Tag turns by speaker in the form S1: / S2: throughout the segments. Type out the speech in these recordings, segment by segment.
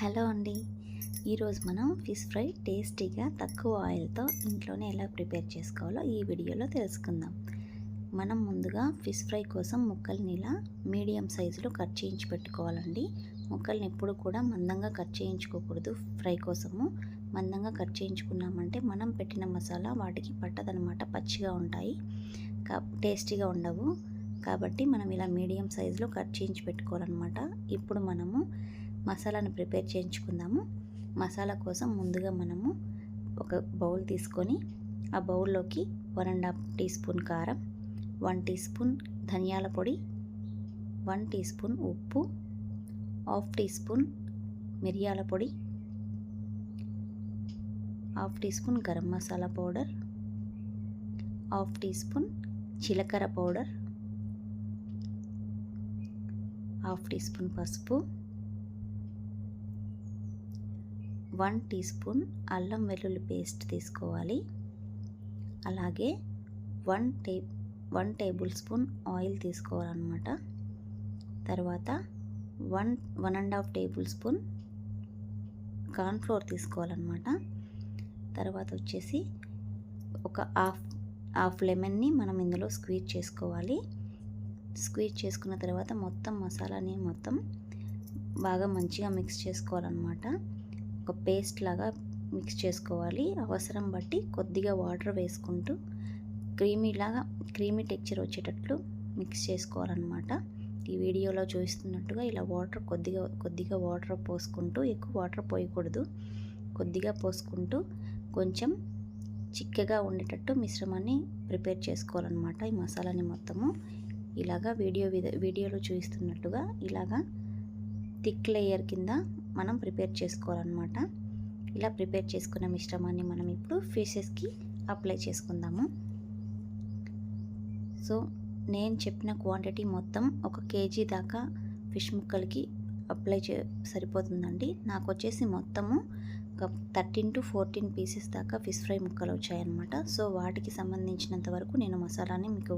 S1: Hello అండి. ఈరోజు మనం ఫిష్ ఫ్రై టేస్టీగా తక్కువ ఆయిల్తో ఇంట్లోనే ఎలా ప్రిపేర్ చేసుకోవాలో ఈ వీడియోలో తెలుసుకుందాం. మనం ముందుగా ఫిష్ ఫ్రై కోసం ముక్కల్ని ఇలా మీడియం సైజులో కట్ చేయించి పెట్టుకోవాలండి. ముక్కల్ని ఎప్పుడు కూడా మందంగా కట్ చేయించుకోకూడదు. ఫ్రై కోసము మందంగా కట్ చేయించుకున్నామంటే మనం పెట్టిన మసాలా వాటికి పట్టదనమాట పచ్చిగా ఉంటాయి. కా టేస్టీగా ఉండవు. కాబట్టి మనం ఇలా మీడియం సైజులో కట్ చేయించి పెట్టుకోవాలన్నమాట. ఇప్పుడు మనము మసాలాను ప్రిపేర్ చేయించుకుందాము. మసాలా కోసం ముందుగా మనము ఒక బౌల్ తీసుకొని ఆ బౌల్లోకి one and half teaspoon కారం వన్ టీ స్పూన్ ధనియాల పొడి వన్ టీ స్పూన్ ఉప్పు హాఫ్ టీ స్పూన్ మిరియాల పొడి half teaspoon garam masala powder half teaspoon జీలకర్ర పౌడర్ హాఫ్ టీ స్పూన్ పసుపు వన్ టీ స్పూన్ అల్లం వెల్లుల్లి పేస్ట్ తీసుకోవాలి. అలాగే వన్ టే వన్ టేబుల్ స్పూన్ ఆయిల్ తీసుకోవాలన్నమాట. తర్వాత one one and half tablespoon cornflour తీసుకోవాలన్నమాట. తర్వాత వచ్చేసి ఒక హాఫ్ హాఫ్ లెమన్ని మనం ఇందులో స్క్వీజ్ చేసుకోవాలి. స్క్వీజ్ చేసుకున్న తర్వాత మొత్తం మసాలాని మొత్తం బాగా మంచిగా మిక్స్ చేసుకోవాలన్నమాట. ఒక పేస్ట్ లాగా మిక్స్ చేసుకోవాలి. అవసరం బట్టి కొద్దిగా వాటర్ వేసుకుంటూ క్రీమీలాగా క్రీమీ టెక్చర్ వచ్చేటట్లు మిక్స్ చేసుకోవాలన్నమాట. ఈ వీడియోలో చూస్తున్నట్టుగా ఇలా వాటర్ కొద్దిగా కొద్దిగా వాటర్ పోసుకుంటూ ఎక్కువ వాటర్ పోయకూడదు. కొద్దిగా పోసుకుంటూ కొంచెం చిక్కగా ఉండేటట్టు మిశ్రమాన్ని ప్రిపేర్ చేసుకోవాలన్నమాట ఈ మసాలాని మొత్తము. ఇలాగా వీడియో వీడియోలో చూపిస్తున్నట్టుగా ఇలాగా థిక్ లేయర్ కింద మనం ప్రిపేర్ చేసుకోవాలన్నమాట. ఇలా ప్రిపేర్ చేసుకున్న మిశ్రమాన్ని మనం ఇప్పుడు ఫేసెస్కి అప్లై చేసుకుందాము. సో నేను చెప్పిన క్వాంటిటీ మొత్తం ఒక కేజీ దాకా ఫిష్ ముక్కలకి అప్లై చే సరిపోతుందండి. నాకు వచ్చేసి మొత్తము ఒక థర్టీన్ టు ఫోర్టీన్ పీసెస్ దాకా ఫిష్ ఫ్రై ముక్కలు వచ్చాయన్నమాట. సో వాటికి సంబంధించినంత వరకు నేను మసాలాని మీకు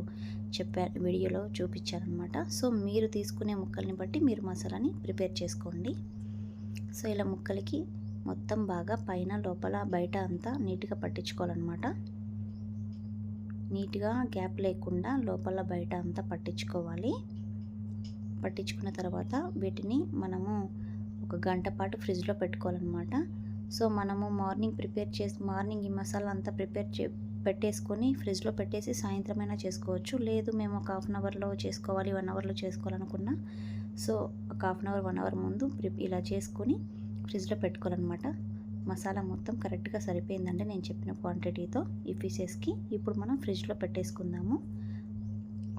S1: చెప్పా వీడియోలో చూపించానమాట సో మీరు తీసుకునే ముక్కల్ని బట్టి మీరు మసాలాని ప్రిపేర్ చేసుకోండి. సో ఇలా ముక్కలకి మొత్తం బాగా పైన లోపల బయట అంతా నీట్గా పట్టించుకోవాలన్నమాట. నీట్గా గ్యాప్ లేకుండా లోపల బయట అంతా పట్టించుకోవాలి. పట్టించుకున్న తర్వాత వీటిని మనము ఒక గంట పాటు ఫ్రిడ్జ్లో పెట్టుకోవాలన్నమాట. సో మనము మార్నింగ్ ప్రిపేర్ చేసి మార్నింగ్ ఈ మసాలా అంతా ప్రిపేర్ చే పెట్టేసుకొని ఫ్రిడ్జ్లో పెట్టేసి సాయంత్రమైనా చేసుకోవచ్చు. లేదు మేము ఒక హాఫ్ అన్ అవర్లో చేసుకోవాలి వన్ అవర్లో చేసుకోవాలనుకున్నా. సో ఒక half an hour one hour ముందు ఇలా చేసుకొని ఫ్రిడ్జ్లో పెట్టుకోవాలన్నమాట. మసాలా మొత్తం కరెక్ట్గా సరిపోయిందంటే నేను చెప్పిన క్వాంటిటీతో ఈ పీసెస్కి ఇప్పుడు మనం ఫ్రిడ్జ్లో పెట్టేసుకుందాము.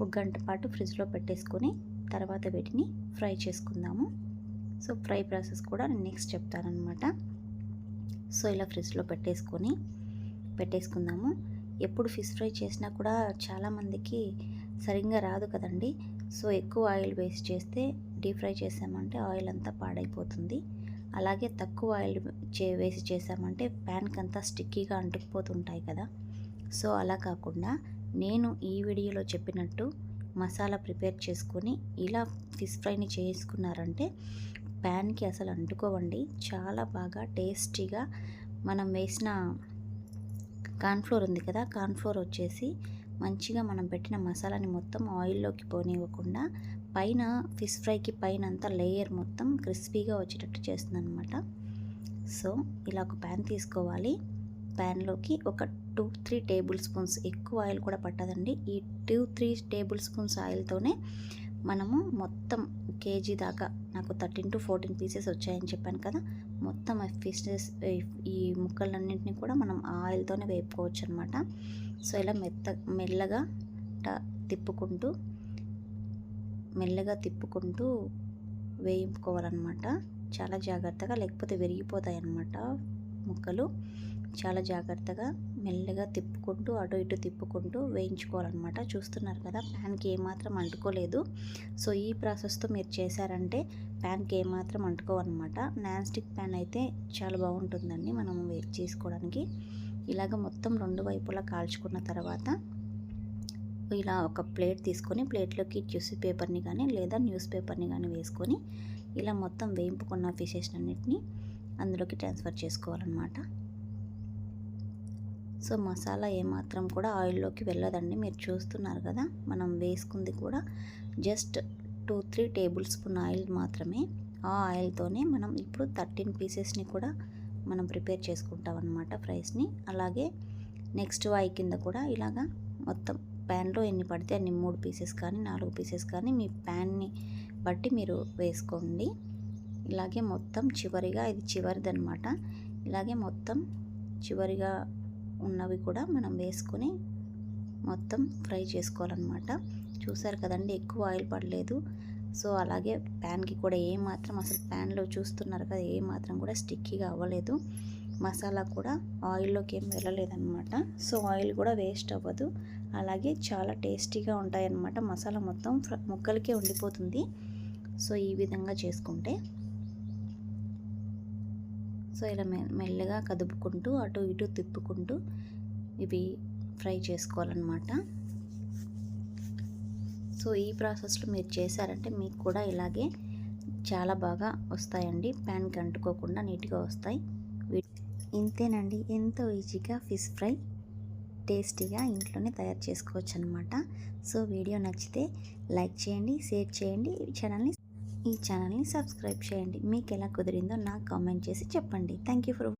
S1: ఒక గంట పాటు ఫ్రిడ్జ్లో పెట్టేసుకొని తర్వాత వీటిని ఫ్రై చేసుకుందాము. సో ఫ్రై ప్రాసెస్ కూడా నేను నెక్స్ట్ చెప్తానమాట సో ఇలా ఫ్రిడ్జ్లో పెట్టేసుకొని పెట్టేసుకుందాము. ఎప్పుడు ఫిష్ ఫ్రై చేసినా కూడా చాలామందికి సరిగ్గా రాదు కదండి. సో ఎక్కువ ఆయిల్ వేస్ట్ చేస్తే డీప్ ఫ్రై చేసామంటే ఆయిల్ అంతా పాడైపోతుంది. అలాగే తక్కువ ఆయిల్ చే వేసి చేసామంటే ప్యాన్కి అంతా స్టిక్కీగా అంటుకుపోతుంటాయి కదా. సో అలా కాకుండా నేను ఈ వీడియోలో చెప్పినట్టు మసాలా ప్రిపేర్ చేసుకొని ఇలా ఫిష్ ఫ్రైని చేసుకున్నారంటే ప్యాన్కి అసలు అంటుకోవండి. చాలా బాగా టేస్టీగా మనం వేసిన కార్న్ఫ్లోర్ ఉంది కదా కార్న్ఫ్లోర్ వచ్చేసి మంచిగా మనం పెట్టిన మసాలాని మొత్తం ఆయిల్లోకి పోనివ్వకుండా పైన ఫిష్ ఫ్రైకి పైన అంతా లేయర్ మొత్తం క్రిస్పీగా వచ్చేటట్టు చేస్తుంది అనమాట సో ఇలా ఒక ప్యాన్ తీసుకోవాలి. ప్యాన్లోకి ఒక టూ త్రీ టేబుల్ స్పూన్స్ ఎక్కువ ఆయిల్ కూడా పట్టదండి. ఈ టూ త్రీ టేబుల్ స్పూన్స్ ఆయిల్తోనే మనము మొత్తం కేజీ దాకా నాకు థర్టీన్ టు ఫోర్టీన్ పీసెస్ వచ్చాయని చెప్పాను కదా మొత్తం ఫిషెస్ ఈ ముక్కలన్నింటినీ కూడా మనం ఆయిల్తోనే వేపుకోవచ్చు అనమాట సో ఇలా మెత్త మెల్లగా తిప్పుకుంటూ మెల్లగా తిప్పుకుంటూ వేయించుకోవాలన్నమాట చాలా జాగ్రత్తగా లేకపోతే విరిగిపోతాయి అన్నమాట ముక్కలు. చాలా జాగ్రత్తగా మెల్లగా తిప్పుకుంటూ అటు ఇటు తిప్పుకుంటూ వేయించుకోవాలన్నమాట. చూస్తున్నారు కదా ప్యాన్కి ఏమాత్రం అంటుకోలేదు. సో ఈ ప్రాసెస్తో మీరు చేశారంటే ప్యాన్కి ఏమాత్రం అంటుకోవన్నమాట. నాన్ స్టిక్ ప్యాన్ అయితే చాలా బాగుంటుందండి మనం చేసుకోవడానికి. ఇలాగ మొత్తం రెండు వైపులా కాల్చుకున్న తర్వాత ఇలా ఒక ప్లేట్ తీసుకొని ప్లేట్లోకి టిష్యూ పేపర్ని కానీ లేదా న్యూస్ పేపర్ని కానీ వేసుకొని ఇలా మొత్తం వేయింపుకున్న ఫిషెస్ అన్నిటిని అందులోకి ట్రాన్స్ఫర్ చేసుకోవాలన్నమాట. సో మసాలా ఏమాత్రం కూడా ఆయిల్లోకి వెళ్ళదండి. మీరు చూస్తున్నారు కదా మనం వేసుకుంది కూడా just two three tablespoon oil మాత్రమే. ఆ ఆయిల్తోనే మనం ఇప్పుడు థర్టీన్ పీసెస్ని కూడా మనం ప్రిపేర్ చేసుకుంటాం అనమాట ఫ్రైస్ని. అలాగే నెక్స్ట్ వాయి కింద కూడా ఇలాగా మొత్తం ప్యాన్లో ఎన్ని పడితే అన్ని మూడు పీసెస్ కానీ నాలుగు పీసెస్ కానీ మీ ప్యాన్ని బట్టి మీరు వేసుకోండి. ఇలాగే మొత్తం చివరిగా ఇది చివరిదనమాట ఇలాగే మొత్తం చివరిగా ఉన్నవి కూడా మనం వేసుకొని మొత్తం ఫ్రై చేసుకోవాలన్నమాట. చూసారు కదండి ఎక్కువ ఆయిల్ పడలేదు. సో అలాగే ప్యాన్కి కూడా ఏ మాత్రం అసలు ప్యాన్లో చూస్తున్నారు కదా ఏ మాత్రం కూడా స్టిక్కీగా అవ్వలేదు. మసాలా కూడా ఆయిల్లోకి ఏం వెళ్ళలేదన్నమాట. సో ఆయిల్ కూడా వేస్ట్ అవ్వదు. అలాగే చాలా టేస్టీగా ఉంటాయన్నమాట. మసాలా మొత్తం ముక్కలకే ఉండిపోతుంది. సో ఈ విధంగా చేసుకుంటే సో ఇలా మెల్లగా కదుపుకుంటూ అటు ఇటు తిప్పుకుంటూ ఇవి ఫ్రై చేసుకోవాలన్నమాట. సో ఈ ప్రాసెస్లో మీరు చేశారంటే మీకు కూడా ఇలాగే చాలా బాగా వస్తాయండి. ప్యాన్కి అంటుకోకుండా నీట్గా వస్తాయి. ఇంతేనండి. ఎంతో ఈజీగా ఫిష్ ఫ్రై టేస్టీగా ఇంట్లోనే తయారు చేసుకోవచ్చు అనమాట సో వీడియో నచ్చితే లైక్ చేయండి షేర్ చేయండి. ఈ ఛానల్ని ఈ ఛానల్ని సబ్స్క్రైబ్ చేయండి. మీకు ఎలా కుదిరిందో నాకు కామెంట్ చేసి చెప్పండి. Thank you for